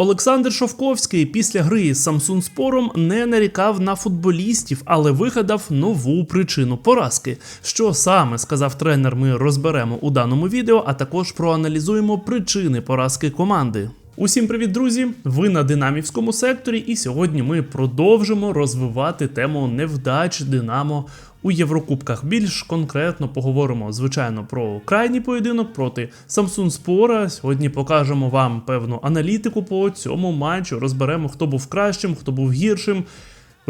Олександр Шовковський після гри з Самсун Спором не нарікав на футболістів, але вигадав нову причину поразки. Що саме сказав тренер, ми розберемо у даному відео, а також проаналізуємо причини поразки команди. Усім привіт, друзі! Ви на динамівському секторі, і сьогодні ми продовжимо розвивати тему невдач Динамо у Єврокубках. Більш конкретно поговоримо, звичайно, про крайній поєдинок проти Самсун Спора. Сьогодні покажемо вам певну аналітику по цьому матчу. Розберемо, хто був кращим, хто був гіршим.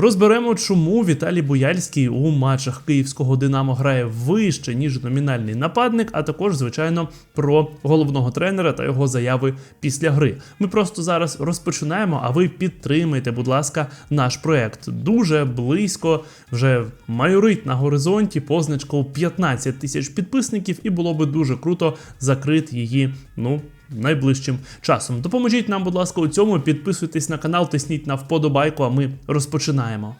Розберемо, чому Віталій Буяльський у матчах київського Динамо грає вище, ніж номінальний нападник, а також, звичайно, про головного тренера та його заяви після гри. Ми просто зараз розпочинаємо, а ви підтримайте, будь ласка, наш проект. Дуже близько вже майорить на горизонті позначка у 15 тисяч підписників, і було би дуже круто закрити її. Ну, найближчим часом. Допоможіть нам, будь ласка, у цьому. Підписуйтесь на канал, тисніть на вподобайку, а ми розпочинаємо.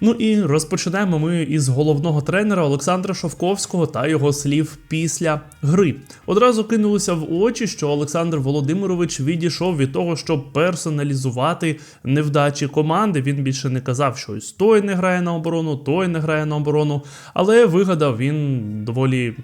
Ну і розпочинаємо ми із головного тренера Олександра Шовковського та його слів після гри. Одразу кинулося в очі, що Олександр Володимирович відійшов від того, щоб персоналізувати невдачі команди. Він більше не казав, що ось той не грає на оборону, той не грає на оборону, але вигадав він доволі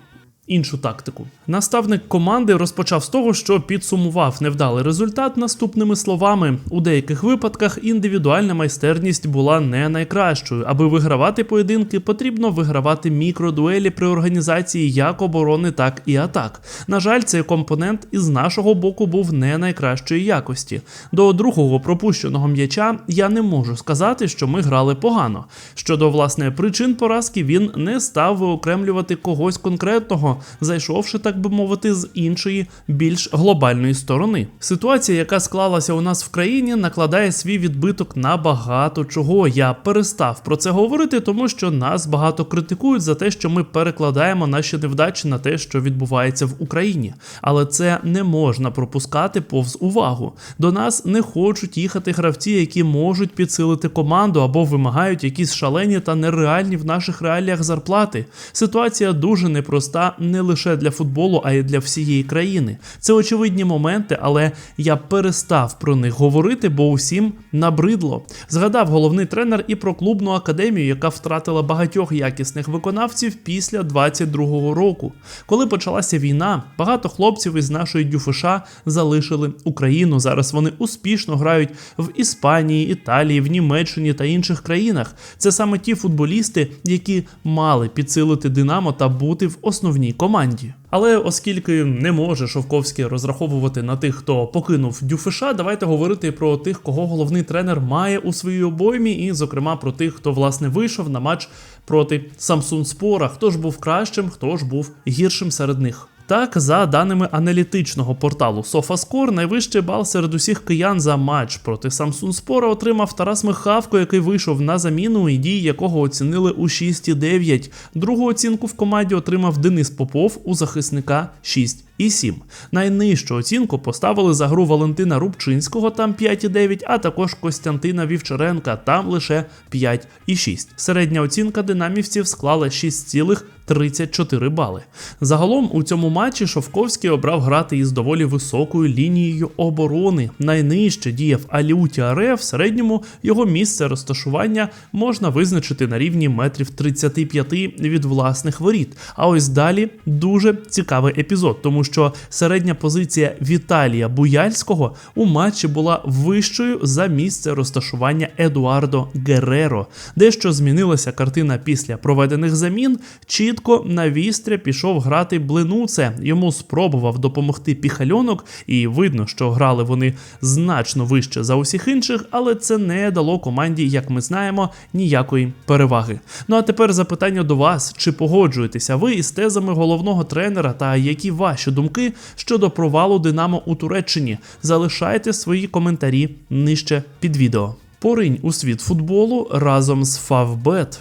іншу тактику. Наставник команди розпочав з того, що підсумував невдалий результат наступними словами: у деяких випадках індивідуальна майстерність була не найкращою. Аби вигравати поєдинки, потрібно вигравати мікродуелі при організації як оборони, так і атак. На жаль, цей компонент із нашого боку був не найкращої якості. До другого пропущеного м'яча я не можу сказати, що ми грали погано. Щодо власне причин поразки, він не став виокремлювати когось конкретного зайшовши, так би мовити, з іншої більш глобальної сторони. Ситуація, яка склалася у нас в країні, накладає свій відбиток на багато чого. Я перестав про це говорити, тому що нас багато критикують за те, що ми перекладаємо наші невдачі на те, що відбувається в Україні. Але це не можна пропускати повз увагу. До нас не хочуть їхати гравці, які можуть підсилити команду або вимагають якісь шалені та нереальні в наших реаліях зарплати. Ситуація дуже непроста не лише для футболу, а й для всієї країни. Це очевидні моменти, але я перестав про них говорити, бо усім набридло. Згадав головний тренер і про клубну академію, яка втратила багатьох якісних виконавців після 22-го року. Коли почалася війна, багато хлопців із нашої ДЮФШ залишили Україну. Зараз вони успішно грають в Іспанії, Італії, в Німеччині та інших країнах. Це саме ті футболісти, які мали підсилити Динамо та бути в основній команді. Але оскільки не може Шовковський розраховувати на тих, хто покинув Дюфиша, давайте говорити про тих, кого головний тренер має у своїй обоймі, і, зокрема, про тих, хто власне вийшов на матч проти Самсун Спора. Хто ж був кращим, хто ж був гіршим серед них. Так, за даними аналітичного порталу SofaScore, найвищий бал серед усіх киян за матч проти Samsung Спора отримав Тарас Михавко, який вийшов на заміну і дії якого оцінили у 6,9. Другу оцінку в команді отримав Денис Попов у захисника 6 і 7. Найнижчу оцінку поставили за гру Валентина Рубчинського, там 5,9, а також Костянтина Вівчаренка, там лише 5,6. Середня оцінка динамівців склала 6,34 бали. Загалом у цьому матчі Шовковський обрав грати із доволі високою лінією оборони. Найнижче діяв Аліуті Аре, в середньому його місце розташування можна визначити на рівні метрів 35 від власних воріт. А ось далі дуже цікавий епізод, тому що середня позиція Віталія Буяльського у матчі була вищою за місце розташування Едуардо Гереро. Дещо змінилася картина після проведених замін. Чітко на вістря пішов грати Блинуце. Йому спробував допомогти піхальонок, і видно, що грали вони значно вище за усіх інших, але це не дало команді, як ми знаємо, ніякої переваги. Ну а тепер запитання до вас: чи погоджуєтеся ви із тезами головного тренера та які ваші думки щодо провалу Динамо у Туреччині? Залишайте свої коментарі нижче під відео. Поринь у світ футболу разом з Favbet.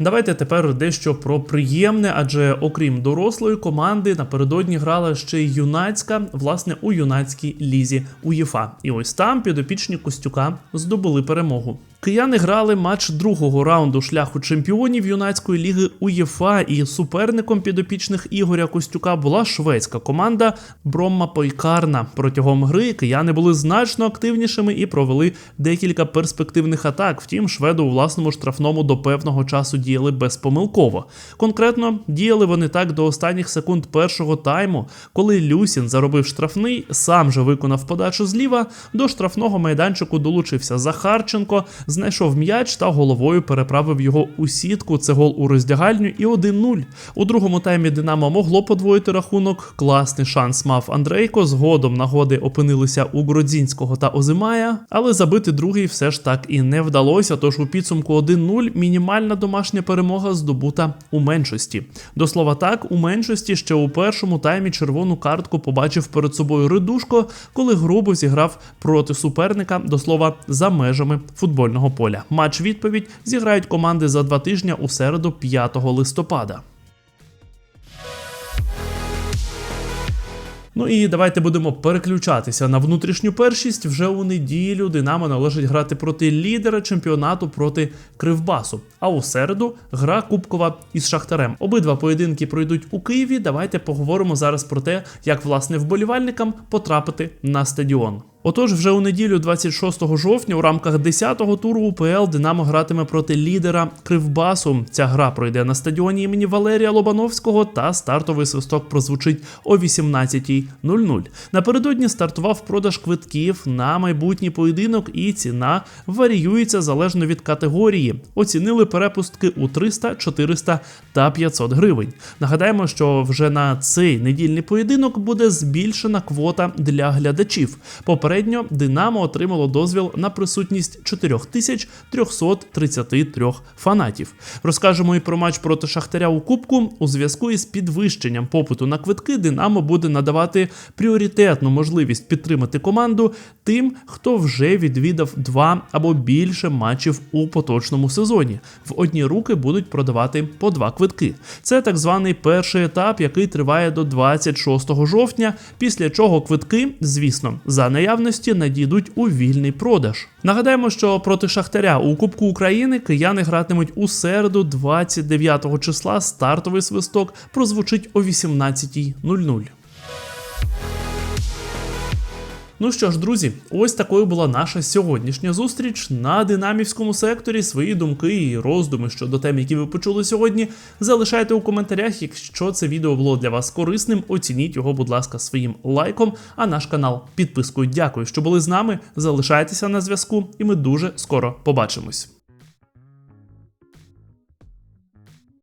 Давайте тепер дещо про приємне, адже окрім дорослої команди напередодні грала ще й юнацька, власне, у юнацькій лізі УЄФА. І ось там підопічні Костюка здобули перемогу. Кияни грали матч другого раунду шляху чемпіонів юнацької ліги УЄФА, і суперником підопічних Ігоря Костюка була шведська команда Бромма Пойкарна. Протягом гри кияни були значно активнішими і провели декілька перспективних атак. Втім, шведи у власному штрафному до певного часу діяли безпомилково. Конкретно діяли вони так до останніх секунд першого тайму, коли Люсін заробив штрафний, сам же виконав подачу зліва. До штрафного майданчику долучився Захарченко, знайшов м'яч та головою переправив його у сітку. Це гол у роздягальню і 1-0. У другому таймі Динамо могло подвоїти рахунок. Класний шанс мав Андрейко. Згодом нагоди опинилися у Гродзінського та Озимая, але забити другий все ж так і не вдалося. Тож у підсумку 1-0 мінімальна домашня перемога здобута у меншості. До слова так, у меншості ще у першому таймі червону картку побачив перед собою Ридушко, коли грубо зіграв проти суперника, до слова, за межами футбольного поля. Матч відповідь зіграють команди за два тижні у середу 5 листопада. Ну і давайте будемо переключатися на внутрішню першість. Вже у неділю Динамо належить грати проти лідера чемпіонату проти Кривбасу. А у середу гра Кубкова із Шахтарем. Обидва поєдинки пройдуть у Києві. Давайте поговоримо зараз про те, як власне вболівальникам потрапити на стадіон. Отож, вже у неділю, 26 жовтня, у рамках 10-го туру УПЛ Динамо гратиме проти лідера Кривбасу. Ця гра пройде на стадіоні імені Валерія Лобановського та стартовий свисток прозвучить о 18.00. Напередодні стартував продаж квитків на майбутній поєдинок, і ціна варіюється залежно від категорії. Оцінили перепустки у 300, 400 та 500 гривень. Нагадаємо, що вже на цей недільний поєдинок буде збільшена квота для глядачів. Попередньо Динамо отримало дозвіл на присутність 4333 фанатів. Розкажемо і про матч проти Шахтаря у Кубку. У зв'язку із підвищенням попиту на квитки Динамо буде надавати пріоритетну можливість підтримати команду тим, хто вже відвідав два або більше матчів у поточному сезоні. В одні руки будуть продавати по два квитки. Це так званий перший етап, який триває до 26 жовтня, після чого квитки, звісно, за наявності надійдуть у вільний продаж. Нагадаємо, що проти Шахтаря у Кубку України кияни гратимуть у середу, 29 числа. Стартовий свисток прозвучить о 18.00. Ну що ж, друзі, ось такою була наша сьогоднішня зустріч на динамівському секторі. Свої думки і роздуми щодо тем, які ви почули сьогодні, залишайте у коментарях. Якщо це відео було для вас корисним, оцініть його, будь ласка, своїм лайком, а наш канал підпискою. Дякую, що були з нами. Залишайтеся на зв'язку, і ми дуже скоро побачимось.